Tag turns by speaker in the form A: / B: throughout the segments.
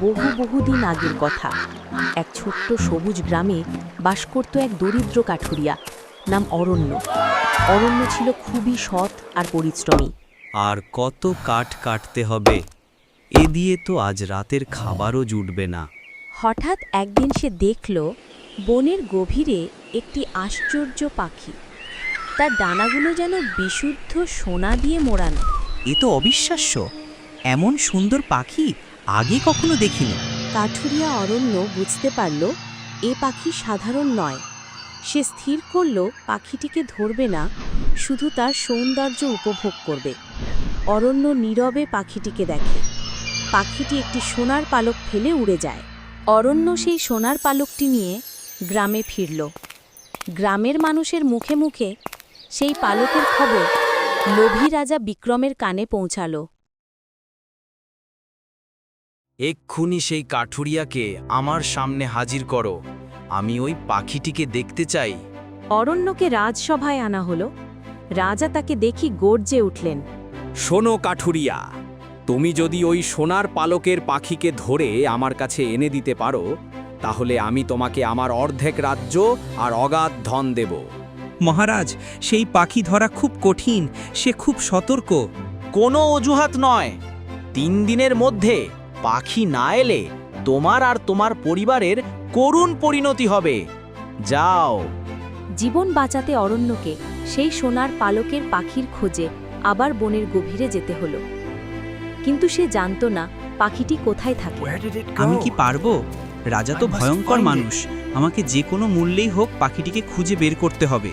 A: বহু বহুদিন আগের কথা। এক ছোট্ট সবুজ গ্রামে বাস করত এক দরিদ্র কাঠুরিয়া নাম অরণ্য। অরণ্য ছিল খুবই সৎ আর পরিশ্রমী।
B: আর কত কাঠ কাটতে হবে এ দিয়ে তো আজ রাতের খাবারও জুটবে না।
A: হঠাৎ একদিন সে দেখল বনের গভীরে একটি আশ্চর্য পাখি। তার ডানাগুলো যেন বিশুদ্ধ সোনা দিয়ে মোড়ানো।
C: এ তো অবিশ্বাস্য এমন সুন্দর পাখি আগে কখনো দেখিনি।
A: কাঠুরিয়া অরণ্য বুঝতে পারল, এ পাখি সাধারণ নয়। সে স্থির করল, পাখিটিকে ধরবে না, শুধু তার সৌন্দর্য উপভোগ করবে। অরণ্য নীরবে পাখিটিকে দেখে। পাখিটি একটি সোনার পালক ফেলে উড়ে যায়। অরণ্য সেই সোনার পালকটি নিয়ে গ্রামে ফিরল। গ্রামের মানুষের মুখে মুখে সেই পালকের খবর লোভী রাজা বিক্রমের কানে পৌঁছালো।
B: এক্ষুনি সেই কাঠুরিয়াকে আমার সামনে হাজির করো। আমি ওই পাখিটিকে দেখতে চাই।
A: অরণ্যকে রাজসভায় আনা হলো। রাজা তাকে দেখি গর্জে উঠলেন।
D: শোনো কাঠুরিয়া তুমি যদি ওই সোনার পালকের পাখিকে ধরে আমার কাছে এনে দিতে পারো তাহলে আমি তোমাকে আমার অর্ধেক রাজ্য আর অগাধ ধন দেব।
C: মহারাজ সেই পাখি ধরা খুব কঠিন সে খুব সতর্ক।
B: কোনো অজুহাত নয়। তিন দিনের মধ্যে পাখি না এলে তোমার আর তোমার পরিবারের করুণ পরিণতি হবে। যাও।
A: জীবন বাঁচাতে অরণ্যকে সেই সোনার পালকের পাখির খোঁজে আবার বনের গভীরে যেতে হলো। কিন্তু সে জানত না পাখিটি কোথায় থাকে।
C: আমি কি পারব? রাজা তো ভয়ঙ্কর মানুষ। আমাকে যে কোনো মূল্যেই হোক পাখিটিকে খুঁজে বের করতে হবে।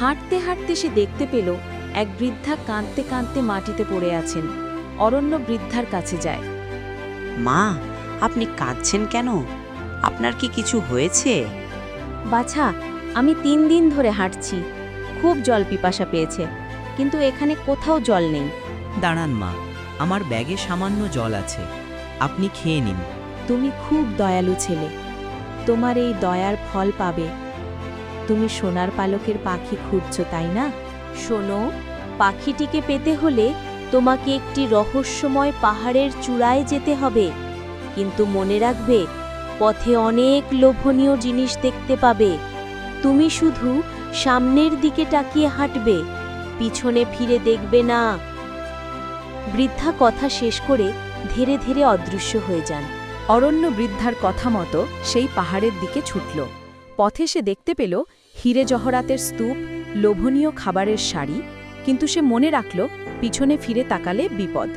A: হাঁটতে হাঁটতে সে দেখতে পেল এক বৃদ্ধা কাঁদতে কাঁদতে মাটিতে পড়ে আছেন। অরণ্য বৃদ্ধার কাছে যায়।
E: মা আপনি কাঁদছেন কেন? আপনার কি কিছু হয়েছে?
A: বাছা আমি তিন দিন ধরে হাঁটছি। খুব জল পিপাসা পেয়েছে কিন্তু এখানে কোথাও জল নেই।
E: দাঁড়ান মা আমার ব্যাগে সামান্য জল আছে। আপনি খেয়ে নিন।
A: তুমি খুব দয়ালু ছেলে। তোমার এই দয়ার ফল পাবে। তুমি সোনার পালকের পাখি খুঁজছ তাই না? শোনো পাখিটিকে পেতে হলে তোমাকে একটি রহস্যময় পাহাড়ের চূড়ায় যেতে হবে। কিন্তু মনে রাখবে, পথে অনেক লোভনীয় জিনিস দেখতে পাবে। তুমি শুধু সামনের দিকে তাকিয়ে হাঁটবে, পিছনে ফিরে দেখবে না। বৃদ্ধা কথা শেষ করে ধীরে ধীরে অদৃশ্য হয়ে যান। অরণ্য বৃদ্ধার কথা মতো সেই পাহাড়ের দিকে ছুটল। পথে সে দেখতে পেল হিরে জহরাতের স্তূপ, লোভনীয় খাবারের শাড়ি কিন্তু সে মনে রাখল পিছনে ফিরে তাকালে বিপদ।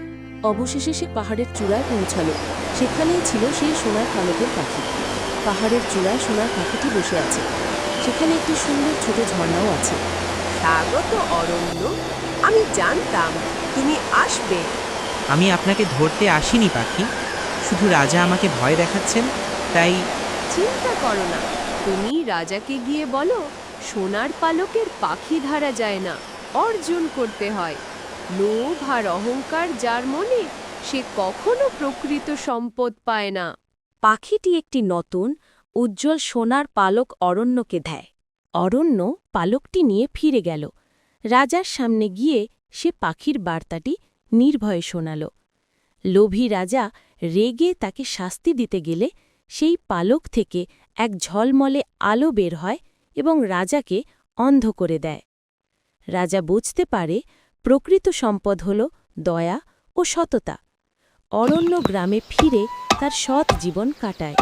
A: অবশেষে সে পাহাড়ের চূড়ায় পৌঁছাল। সেখানেই ছিল সেই সোনার পালকের পাখি। পাহাড়ের চূড়ায় সোনার পাখিটি বসে আছে। সেখানে একটি সুন্দর ছোট ঝর্ণাও আছে।
F: স্বাগত অরণ্য। আমি জানতাম তুমি আসবে।
C: আমি আপনাকে ধরতে আসিনি পাখি। শুধু রাজা আমাকে ভয় দেখাচ্ছেন তাই
F: চিন্তা করো না। তুমি রাজাকে গিয়ে বলো সোনার পালকের পাখি ধরা যায় না। অর্জন করতে হয়। লোভ আর অহংকার যার মনে, সে কখনো প্রকৃত সম্পদ পায় না।
A: পাখিটি একটি নতুন, উজ্জ্বল সোনার পালক অরণ্যকে দেয়। অরণ্য পালকটি নিয়ে ফিরে গেল। রাজার সামনে গিয়ে সে পাখির বার্তাটি নির্ভয়ে শোনাল। লোভী রাজা রেগে তাকে শাস্তি দিতে গেলে সেই পালক থেকে এক ঝলমলে আলো বের হয় এবং রাজাকে অন্ধ করে দেয়। রাজা বুঝতে পারে প্রকৃত সম্পদ হল দয়া ও সততা। অরণ্য গ্রামে ফিরে তার সৎ জীবন কাটায়।